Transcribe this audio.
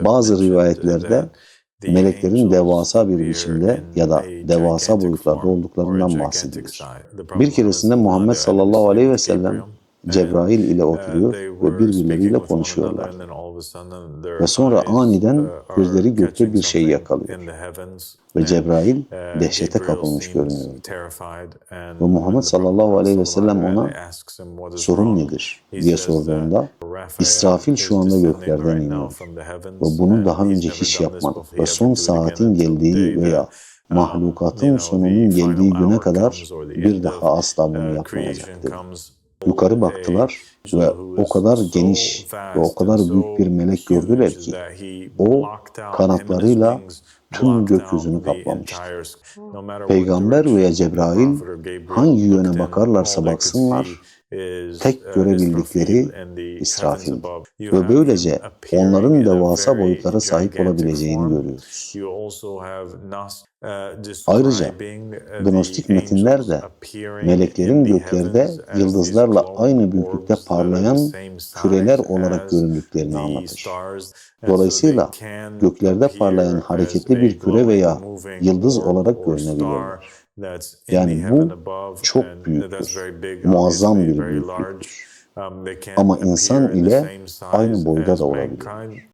Bazı rivayetlerde meleklerin devasa bir biçimde ya da devasa boyutlarda olduklarından bahsedilir. Bir keresinde Muhammed sallallahu aleyhi ve sellem Cebrail ile oturuyor ve birbirleriyle konuşuyorlar. Ve sonra aniden gözleri gökte bir şey yakalıyor. Ve Cebrail dehşete kapılmış görünüyor. Ve Muhammed sallallahu aleyhi ve sellem ona sorun nedir diye sorduğunda İsrafil şu anda göklerden iniyor ve bunu daha önce hiç yapmadık ve son saatin geldiği veya mahlukatın sonunun geldiği güne kadar bir daha asla bunu yapmayacak dedi. Yukarı baktılar ve o kadar geniş ve o kadar büyük bir melek gördüler ki o kanatlarıyla tüm gökyüzünü kaplamıştı. Peygamber veya Cebrail hangi yöne bakarlarsa baksınlar tek görebildikleri İsrafil'di. Ve böylece onların devasa boyutlara sahip olabileceğini görüyoruz. Ayrıca Gnostik metinler de meleklerin göklerde yıldızlarla aynı büyüklükte parlayan küreler olarak göründüklerini anlatır. Dolayısıyla göklerde parlayan hareketli bir küre veya yıldız olarak görünebiliyorlar. Yani bu çok büyüktür, muazzam bir büyüklüktür. Ama insan ile aynı boyda da olabilir.